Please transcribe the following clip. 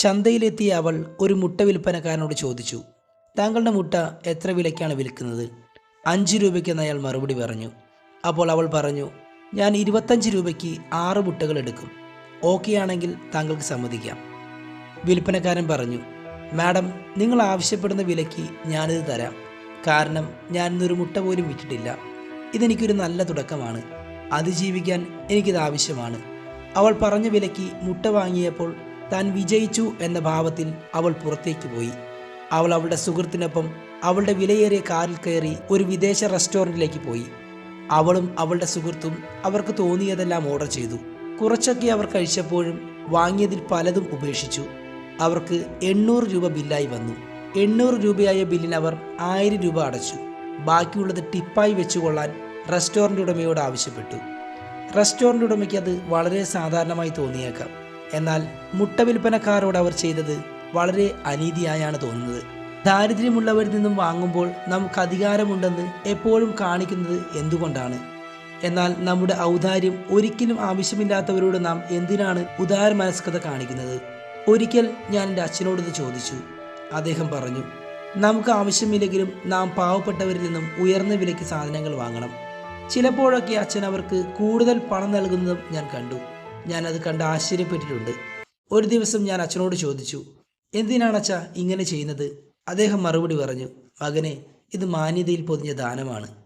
ചന്തയിലെത്തിയ അവൾ ഒരു മുട്ട വിൽപ്പനക്കാരനോട് ചോദിച്ചു താങ്കളുടെ മുട്ട എത്ര വിലയ്ക്കാണ് വിൽക്കുന്നത്? അഞ്ച് രൂപയ്ക്കെന്ന് അയാൾ മറുപടി പറഞ്ഞു. അപ്പോൾ അവൾ പറഞ്ഞു ഞാൻ ഇരുപത്തഞ്ച് രൂപയ്ക്ക് ആറ് മുട്ടകൾ എടുക്കും. ഓക്കെ ആണെങ്കിൽ താങ്കൾക്ക് സമ്മതിക്കാം. വിൽപ്പനക്കാരൻ പറഞ്ഞു മാഡം നിങ്ങൾ ആവശ്യപ്പെടുന്ന വിലയ്ക്ക് ഞാനിത് തരാം. കാരണം ഞാൻ ഇന്നൊരു മുട്ട പോലും വിറ്റിട്ടില്ല. ഇതെനിക്കൊരു നല്ല തുടക്കമാണ്. അതിജീവിക്കാൻ എനിക്കിത് ആവശ്യമാണ്. അവൾ പറഞ്ഞ വിലയ്ക്ക് മുട്ട വാങ്ങിയപ്പോൾ താൻ വിജയിച്ചു എന്ന ഭാവത്തിൽ അവൾ പുറത്തേക്ക് പോയി. അവൾ അവളുടെ സുഹൃത്തിനൊപ്പം അവളുടെ വിലയേറിയ കാറിൽ കയറി ഒരു വിദേശ റെസ്റ്റോറന്റിലേക്ക് പോയി. അവളും അവളുടെ സുഹൃത്തും അവർക്ക് തോന്നിയതെല്ലാം ഓർഡർ ചെയ്തു. കുറച്ചൊക്കെ അവർ കഴിച്ചപ്പോഴും വാങ്ങിയതിൽ പലതും ഉപേക്ഷിച്ചു. അവർക്ക് എണ്ണൂറ് രൂപ ബില്ലായി വന്നു. എണ്ണൂറ് രൂപയായ ബില്ലിന് അവർ ആയിരം രൂപ അടച്ചു. ബാക്കിയുള്ളത് ടിപ്പായി വെച്ചുകൊള്ളാൻ റെസ്റ്റോറന്റ് ഉടമയോട് ആവശ്യപ്പെട്ടു. റെസ്റ്റോറന്റ് ഉടമയ്ക്ക് അത് വളരെ സാധാരണമായി തോന്നിയേക്കാം. എന്നാൽ മുട്ട വിൽപ്പനക്കാരോട് അവർ ചെയ്തത് വളരെ അനീതിയായാണ് തോന്നുന്നത്. ദാരിദ്ര്യമുള്ളവരിൽ നിന്നും വാങ്ങുമ്പോൾ നമുക്ക് അധികാരമുണ്ടെന്ന് എപ്പോഴും കാണിക്കുന്നത് എന്തുകൊണ്ടാണ്? എന്നാൽ നമ്മുടെ ഔദാര്യം ഒരിക്കലും ആവശ്യമില്ലാത്തവരോട് നാം എന്തിനാണ് ഉദാര മനസ്കത കാണിക്കുന്നത്? ഒരിക്കൽ ഞാൻ എന്റെ ഇത് ചോദിച്ചു. അദ്ദേഹം പറഞ്ഞു നമുക്ക് ആവശ്യമില്ലെങ്കിലും നാം പാവപ്പെട്ടവരിൽ നിന്നും ഉയർന്ന വിലയ്ക്ക് സാധനങ്ങൾ വാങ്ങണം. ചിലപ്പോഴൊക്കെ അച്ഛൻ അവർക്ക് കൂടുതൽ പണം നൽകുന്നതും ഞാൻ കണ്ടു. ഞാൻ അത് കണ്ട് ആശ്ചര്യപ്പെട്ടിട്ടുണ്ട്. ഒരു ദിവസം ഞാൻ അച്ഛനോട് ചോദിച്ചു എന്തിനാണ് അച്ഛ ഇങ്ങനെ ചെയ്യുന്നത്? അദ്ദേഹം മറുപടി പറഞ്ഞു മകനെ ഇത് മാന്യതയിൽ പൊതിഞ്ഞ ദാനമാണ്.